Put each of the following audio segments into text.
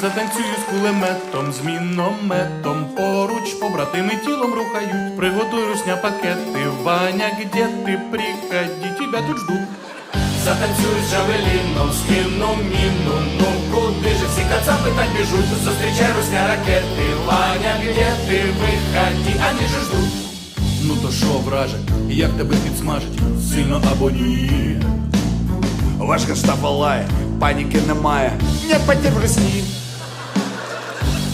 Затанцюю з кулеметом, з мінометом, поруч побратими тілом рухають. Приготуй русня пакети, Ваня, где ти приходи, тебя тут ждут. Затанцюю з джавеліном, з міном, міном, ну куди же всі кацапи так біжуть, зустрічай русня ракети, Ваня, где ти виходи, ані же ждуть. Ну то що враже, як тебе підсмажить, сильно або ні? Ваш Гестапо лає, паніки немає. Не потерпи сні.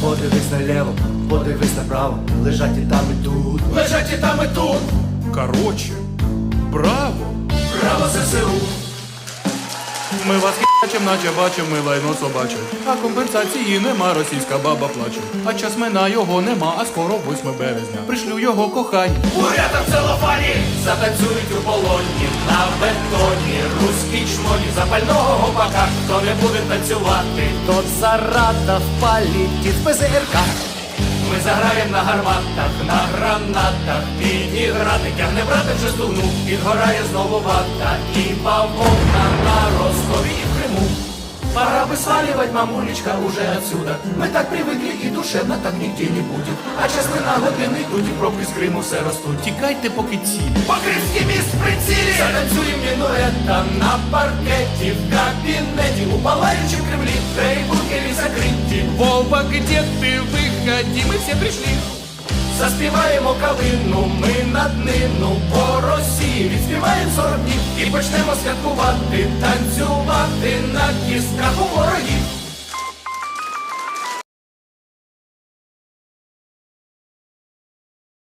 Подивись наліво, подивись направо, лежать і там і тут. Лежать і там і тут. Короче, браво! Браво ЗСУ! Ми вас хачем, наче бачимо, ми лайно собаче. А компенсації нема, російська баба плаче. А часмена його нема, а скоро 8 березня. Пришлю його кохань. Бурята в целофані затанцюють у полоні на бетоні. Руські чмоні запального гопака. Хто не буде танцювати, Тот зарада в ПЗРК. Ми заграєм на гарматах, на гранатах, підіграти тягне брати вже стугну, підгорає знову вата, і на сваливать, мамулечка, уже отсюда. Мы так привыкли и душевно так нигде не будет. А часно на години йдуть і пробки з Криму все ростуть. Тікайте, поки цілі. Покривський міст в прицілі! Затанцюємо мінуета на паркеті, в кабінеті, у палаючім Кремлі, три бункері закриті. Вова, где ти? Виходи, ми всі прийшли. Заспіваємо калину, ми на днину по Росії відспіваємо 40 днів і почнемо святкувати, танцювати